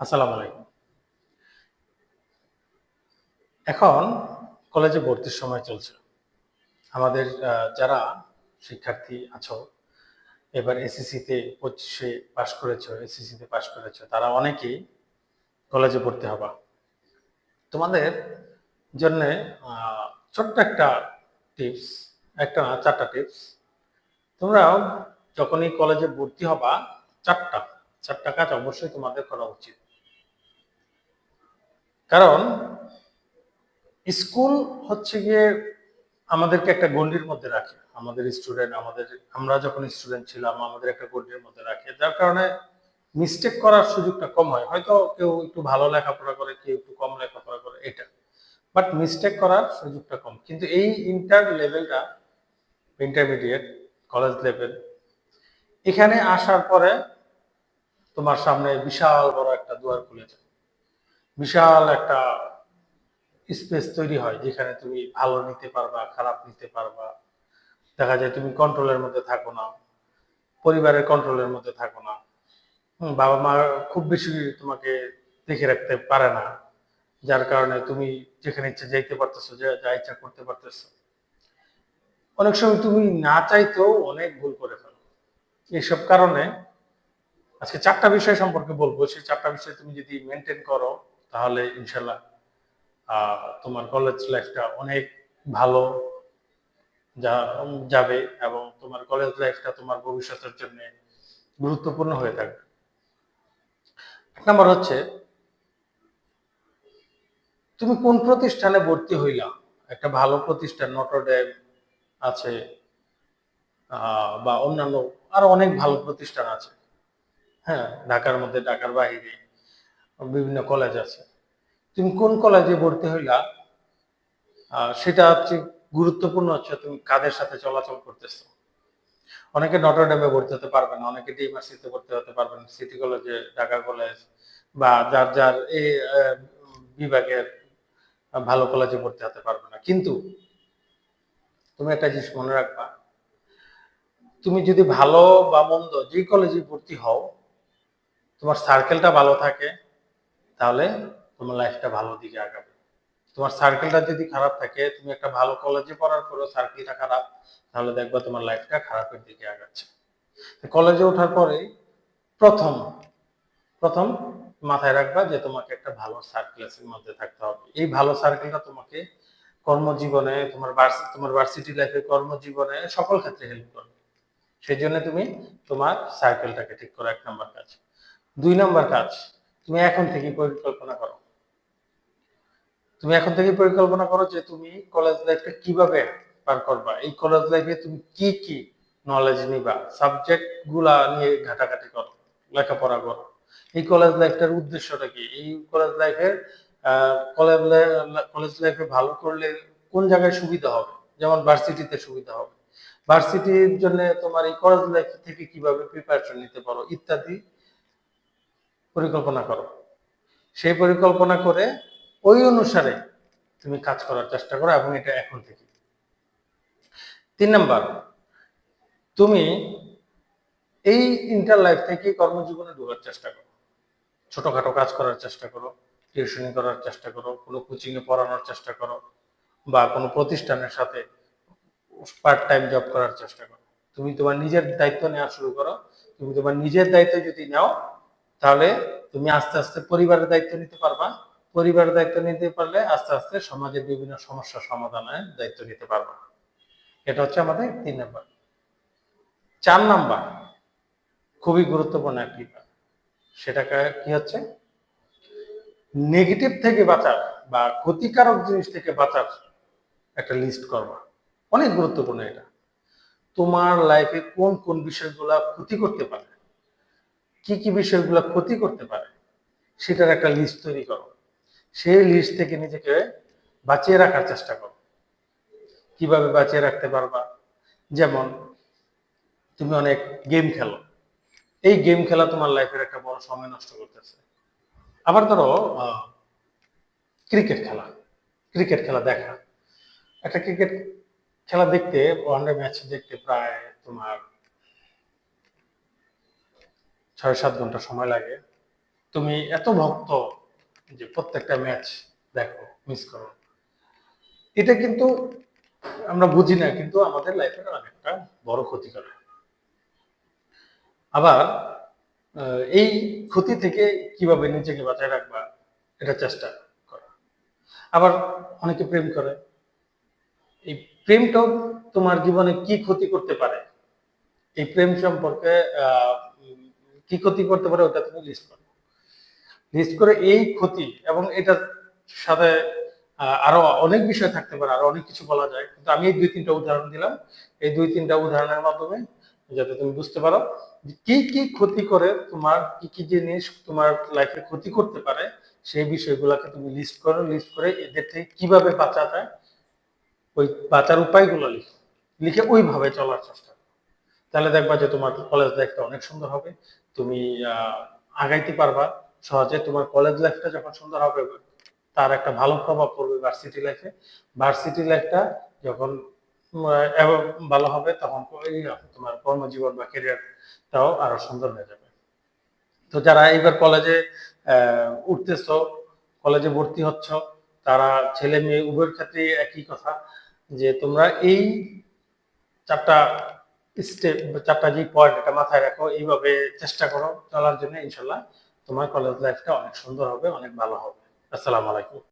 আসসালামু আলাইকুম। এখন কলেজে ভর্তির সময় চলছে। আমাদের যারা শিক্ষার্থী আছো, এবার এসএসসিতে পঁচিশে পাশ করেছ, এসএসসিতে পাশ করেছ, তারা অনেকেই কলেজে ভর্তি হবা। তোমাদের জন্য ছোট্ট একটা টিপস, একটা না চারটা টিপস। তোমরাও যখনই কলেজে ভর্তি হবা, চারটা চারটা কাজ অবশ্যই তোমাদের করা উচিত। কারণ স্কুল হচ্ছে গিয়ে আমাদেরকে একটা গণ্ডির মধ্যে রাখে। আমাদের স্টুডেন্ট আমাদের, আমরা যখন স্টুডেন্ট ছিলাম, আমাদের একটা গণ্ডির মধ্যে রাখে। যার কারণে মিস্টেক করার সুযোগটা কম হয়। হয়তো কেউ একটু ভালো লেখাপড়া করে, কেউ একটু কম লেখাপড়া করে, এটা। বাট মিস্টেক করার সুযোগটা কম। কিন্তু এই ইন্টার লেভেলটা ইন্টারমিডিয়েট কলেজ লেভেল এখানে আসার পরে তোমার সামনে বিশাল বড় একটা দুয়ার খুলে যায়। বিশাল একটা স্পেস তৈরি হয় যেখানে তুমি ভালো নিতে পারবা, খারাপ নিতে পারবা। দেখা যায় তুমি কন্ট্রোলের মধ্যে থাকো না, পরিবারের কন্ট্রোলের মধ্যে থাকো না। বাবা মা খুব বেশি তোমাকে দেখে রাখতে পারে না, যার কারণে তুমি যেখানে ইচ্ছা যাইতে পারতেছো, যা ইচ্ছা করতে পারতেছো। অনেক সময় তুমি না চাইতেও অনেক ভুল করে ফেলো। এইসব কারণে আজকে চারটা বিষয় সম্পর্কে বলব। সেই চারটা বিষয় তুমি যদি মেনটেন করো তাহলে ইনশাল্লাহ তোমার কলেজ লাইফটা অনেক ভালো যা, যাবে এবং তোমার কলেজ লাইফটা তোমার ভবিষ্যতের জন্য গুরুত্বপূর্ণ হয়ে থাকবে। এক নম্বর হচ্ছে, তুমি কোন প্রতিষ্ঠানে ভর্তি হইলা? একটা ভালো প্রতিষ্ঠান নটরডেম আছে বা অন্যান্য আরও অনেক ভালো প্রতিষ্ঠান আছে। হ্যাঁ ঢাকার মধ্যে, ঢাকার বাইরে। বিভিন্ন কলেজ আছে। তুমি কোন কলেজে ভর্তি হইলা? সেটা হচ্ছে গুরুত্বপূর্ণ হচ্ছে তুমি কাদের সাথে চলাচল করতেছো। অনেকে নটরডেমে ভর্তি হতে পারবে না, অনেকে ডিএমআরসিতে ভর্তি হতে পারবে না সিটি কলেজে ঢাকা কলেজ বা যার যার এই বিভাগের ভালো কলেজে ভর্তি হতে পারবে না। কিন্তু তুমি একটা জিনিস মনে রাখবা, তুমি যদি ভালো বা মন্দ যে কলেজে ভর্তি হও, তোমার সার্কেলটা ভালো থাকে তাহলে তোমার লাইফটা ভালো দিকে আগাবে। তোমার সার্কেলটা যদি খারাপ থাকে, তুমি একটা ভালো কলেজে পড়ার পরেও সার্কেলটা খারাপ, তাহলে দেখবা তোমার লাইফটা খারাপের দিকে আগাচ্ছে। কলেজে ওঠার পরে প্রথম প্রথম মাথায় রাখবা যে তোমাকে একটা ভালো সার্কেলের মধ্যে থাকতে হবে। এই ভালো সার্কেলটা তোমাকে কর্মজীবনে, তোমার তোমার ভার্সিটি লাইফে কর্মজীবনে সকল ক্ষেত্রে হেল্প করবে। সেই জন্য তুমি তোমার সার্কেলটাকে ঠিক করো, এক নম্বর কাজ। দুই নম্বর কাজ তুমি এখন থেকে পরিকল্পনা করো। তুমি এখন থেকে পরিকল্পনা করো যে তুমি কলেজ লাইফটা কীভাবে পার করবা। এই কলেজ লাইফে তুমি কি কি নলেজ নিবা সাবজেক্টগুলা নিয়ে ঘাটাঘাটি করো, লেখাপড়া করো। এই কলেজ লাইফটার উদ্দেশ্যটা কি? এই কলেজ লাইফের কলেজ কলেজ লাইফে ভালো করলে কোন জায়গায় সুবিধা হবে? যেমন ভার্সিটিতে সুবিধা হবে। ভার্সিটির জন্য তোমার এই কলেজ লাইফ থেকে কীভাবে প্রিপারেশন নিতে পারো ইত্যাদি পরিকল্পনা করো। সেই পরিকল্পনা করে ওই অনুসারে তুমি কাজ করার চেষ্টা করো এবং এটা এখন থেকে। তিন নাম্বার, তুমি এই ইন্টার লাইফ থেকে কর্মজীবনে ঢোকার চেষ্টা করো। ছোটখাটো কাজ করার চেষ্টা করো টিউশনি করার চেষ্টা করো, কোনো কোচিং এ পড়ানোর চেষ্টা করো বা কোনো প্রতিষ্ঠানের সাথে পার্ট টাইম জব করার চেষ্টা করো। তুমি তোমার নিজের দায়িত্ব নেওয়া শুরু করো। তুমি তোমার নিজের দায়িত্ব যদি নাও তাহলে তুমি আস্তে আস্তে পরিবারের দায়িত্ব নিতে পারবা। পরিবারের দায়িত্ব নিতে পারলে আস্তে আস্তে সমাজের বিভিন্ন সমস্যা সমাধানের দায়িত্ব নিতে পারবা। এটা হচ্ছে আমাদের তিন নাম্বার। চার নাম্বার, খুবই গুরুত্বপূর্ণ একটি কাজ। সেটা কি হচ্ছে? নেগেটিভ থেকে বাঁচার বা ক্ষতিকারক জিনিস থেকে বাঁচার একটা লিস্ট করবা। অনেক গুরুত্বপূর্ণ এটা। তোমার লাইফে কোন কোন বিষয়গুলা ক্ষতি করতে পারে? কি কি বিষয়গুলো ক্ষতি করতে পারে, সেটার একটা লিস্ট তৈরি করো। সেই লিস্ট থেকে নিজেকে বাঁচিয়ে রাখার চেষ্টা করো। কীভাবে বাঁচিয়ে রাখতে পারবা? যেমন, তুমি অনেক গেম খেলো। এই গেম খেলা তোমার লাইফের একটা বড় সময় নষ্ট করতেছে। আবার ধরো ক্রিকেট খেলা। ক্রিকেট খেলা দেখা। একটা ক্রিকেট খেলা দেখতে ওয়ানডে ম্যাচ দেখতে প্রায় তোমার ছয় সাত ঘণ্টা সময় লাগে। তুমি এত ভক্ত যে প্রত্যেকটা ম্যাচ দেখো মিস করো। এটা কিন্তু আমরা বুঝি না, কিন্তু আমাদের লাইফের অনেকটা বড় ক্ষতি করে আবার এই ক্ষতি থেকে কীভাবে নিজেকে বাঁচায় রাখবা, এটা চেষ্টা করা। আবার অনেকে প্রেম করে। এই প্রেমটাও তোমার জীবনে কি ক্ষতি করতে পারে? এই প্রেম সম্পর্কে কি ক্ষতি করতে পারে ওটা তুমি লিস্ট করো। লিস্ট করে এই ক্ষতি এবং এটার সাথে আরও অনেক বিষয় থাকতে পারে, আরও অনেক কিছু বলা যায়। কিন্তু আমি এই দুই তিনটা উদাহরণ দিলাম। এই দুই তিনটা উদাহরণের মাধ্যমে যাতে তুমি বুঝতে পারো কি কি ক্ষতি করে তোমার, কি কি জিনিস তোমার লাইফে ক্ষতি করতে পারে, সেই বিষয়গুলোকে তুমি লিস্ট করো লিস্ট করে এদের থেকে কীভাবে বাঁচা যায়, ওই বাঁচার উপায়গুলো লিখো। লিখে ওইভাবে চলার চেষ্টা তাহলে দেখবা যে তোমার কলেজ লাইফটা অনেক সুন্দর হবে। তুমি আগাইতে পারবা সহজে। তোমার কলেজ লাইফটা যখন সুন্দর হবে, তার একটা ভালো প্রভাব পড়বে ভার্সিটি লাইফে ভার্সিটি লাইফটা যখন ভালো হবে, তখন তোমার কর্মজীবন বা ক্যারিয়ারটাও আরও সুন্দর হয়ে যাবে। তো যারা এইবার কলেজে উঠতেছ কলেজে ভর্তি হচ্ছ, তারা ছেলে মেয়ে উভয়ের ক্ষেত্রে একই কথা যে তোমরা এই চারটা স্টেপ চারটা যে পয়েন্ট এটা মাথায় রাখো, এইভাবে চেষ্টা করো চলার জন্য ইনশাল্লাহ তোমার কলেজ লাইফটা অনেক সুন্দর হবে, অনেক ভালো হবে। আসসালামু আলাইকুম।